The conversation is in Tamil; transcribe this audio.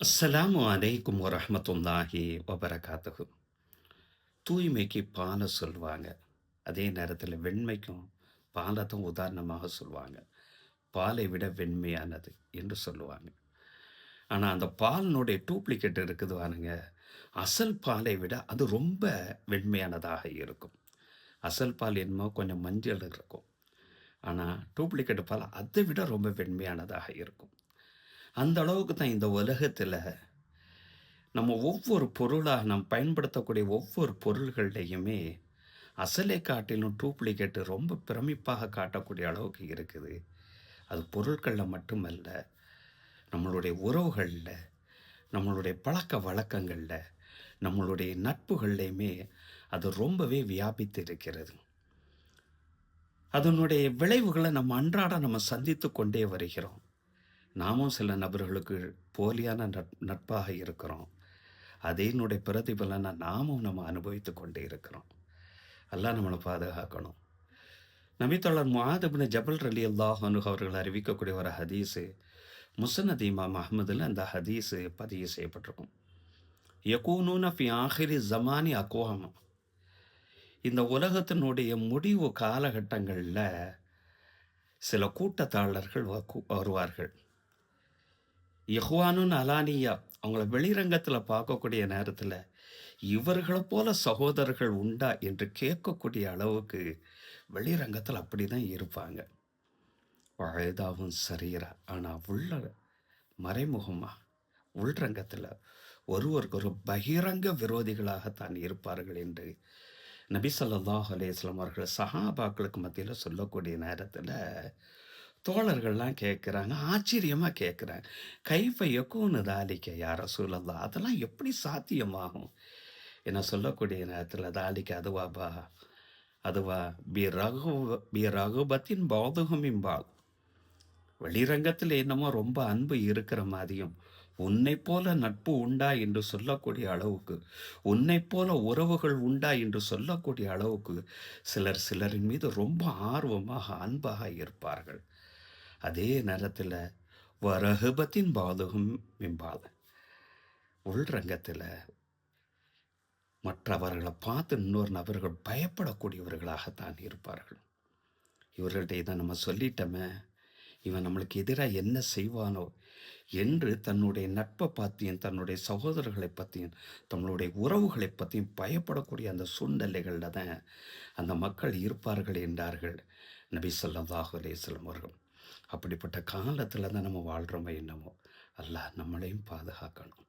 அஸ்ஸலாமு அலைக்கும் வரஹ்மத்துல்லாஹி வபரகாத்துஹு. தூய்மைக்கு பாலை சொல்லுவாங்க அதே நேரத்தில் வெண்மைக்கும் பாலை தான் உதாரணமாக சொல்லுவாங்க பாலை விட வெண்மையானது என்று சொல்லுவாங்க. ஆனால் அந்த பாலினுடைய டூப்ளிகேட் இருக்குதுவானுங்க அசல் பாலை விட அது ரொம்ப வெண்மையானதாக இருக்கும். அசல் பால் என்னமோ கொஞ்சம் மஞ்சள் இருக்கும். ஆனால் டூப்ளிகேட் பால் அதை விட ரொம்ப வெண்மையானதாக இருக்கும். அந்த அளவுக்கு தான் இந்த உலகத்தில் நம்ம ஒவ்வொரு பொருளாக நாம் பயன்படுத்தக்கூடிய ஒவ்வொரு பொருள்கள்லையுமே அசலை காட்டிலும் டூப்ளிகேட்டு ரொம்ப பிரமிப்பாக காட்டக்கூடிய அளவுக்கு இருக்குது. அது பொருட்களில் மட்டுமல்ல நம்மளுடைய உறவுகளில் நம்மளுடைய பழக்க வழக்கங்களில் நம்மளுடைய நட்புகள்லையுமே அது ரொம்பவே வியாபித்து இருக்கிறது அதனுடைய விளைவுகளை நம்ம அன்றாட நம்ம சந்தித்து கொண்டே வருகிறோம். நாமும் சில நபர்களுக்கு போலியான நட் நட்பாக இருக்கிறோம். அதேனுடைய பிரதிபலனை நாமும் நம்ம அனுபவித்து கொண்டே இருக்கிறோம். எல்லாம் நம்மளை பாதுகாக்கணும். நபித்தோழர் முஹாதபின் ஜபல் ரலி அல்லாஹனு அவர்கள் அறிவிக்கக்கூடிய ஒரு ஹதீஸு முசனத் இமாம் அஹமதில் அந்த ஹதீஸு பதிவு செய்யப்பட்டிருக்கும். யகூனூன ஃபி ஆஹிரி ஜமானி அக்வாமா. இந்த உலகத்தினுடைய முடிவு காலகட்டங்களில் சில கூட்டத்தாளர்கள் வருவார்கள். யஹ்வானுன் அலானியா அவங்கள வெளிரங்கத்தில் பார்க்கக்கூடிய நேரத்தில் இவர்களை போல சகோதரர்கள் உண்டா? என்று கேட்கக்கூடிய அளவுக்கு வெளிரங்கத்தில் அப்படி தான் இருப்பாங்க. வயதாவும் சரீரா ஆனால் உள்ள மறைமுகமாக உள்ரங்கத்தில் ஒருவருக்கு ஒரு பகிரங்க விரோதிகளாகத்தான் இருப்பார்கள் என்று நபி சொல்லாஹ் அலேஸ்லாம் அவர்கள் சஹாபாக்களுக்கு மத்தியில் சொல்லக்கூடிய நேரத்தில் தோழர்கள்லாம் கேட்குறாங்க ஆச்சரியமாக கேட்குறாங்க. கைஃப யக்கூனு தாலிக்க யார சூழல்லா அதெல்லாம் எப்படி சாத்தியமாகும்? என்ன சொல்லக்கூடிய நேரத்தில் தாலிக்க அதுவாபா அதுவா? பி ரகு பி ரகுபத்தின் பௌதுகமின்பால் வெளிரங்கத்தில் என்னமோ ரொம்ப அன்பு இருக்கிற மாதிரியும் உன்னை போல நட்பு உண்டா? என்று சொல்லக்கூடிய அளவுக்கு உன்னை போல உறவுகள் உண்டா? என்று சொல்லக்கூடிய அளவுக்கு சிலர் சிலரின் மீது ரொம்ப ஆர்வமாக அன்பாக இருப்பார்கள். அதே நேரத்தில் வரகுபத்தின் பாதுகும் மேம்பாத உள்ரங்கத்தில் மற்றவர்களை பார்த்து இன்னொரு நபர்கள் பயப்படக்கூடியவர்களாகத்தான் இருப்பார்கள். இவர்கள்ட்ட இதை நம்ம சொல்லிட்டோமே இவன் நம்மளுக்கு எதிராக என்ன செய்வானோ என்று தன்னுடைய நட்பை பற்றியும் தன்னுடைய சகோதரர்களை பற்றியும் தங்களுடைய உறவுகளை பற்றியும் பயப்படக்கூடிய அந்த சூழ்நிலைகளில் தான் அந்த மக்கள் இருப்பார்கள் என்றார்கள் நபி ஸல்லல்லாஹு அலைஹி அவர்கள். அப்படிப்பட்ட காலத்தில் தான் நம்ம வாழ்கிறோமோ என்னமோ. அல்ல நம்மளையும் பாதுகாக்கணும்.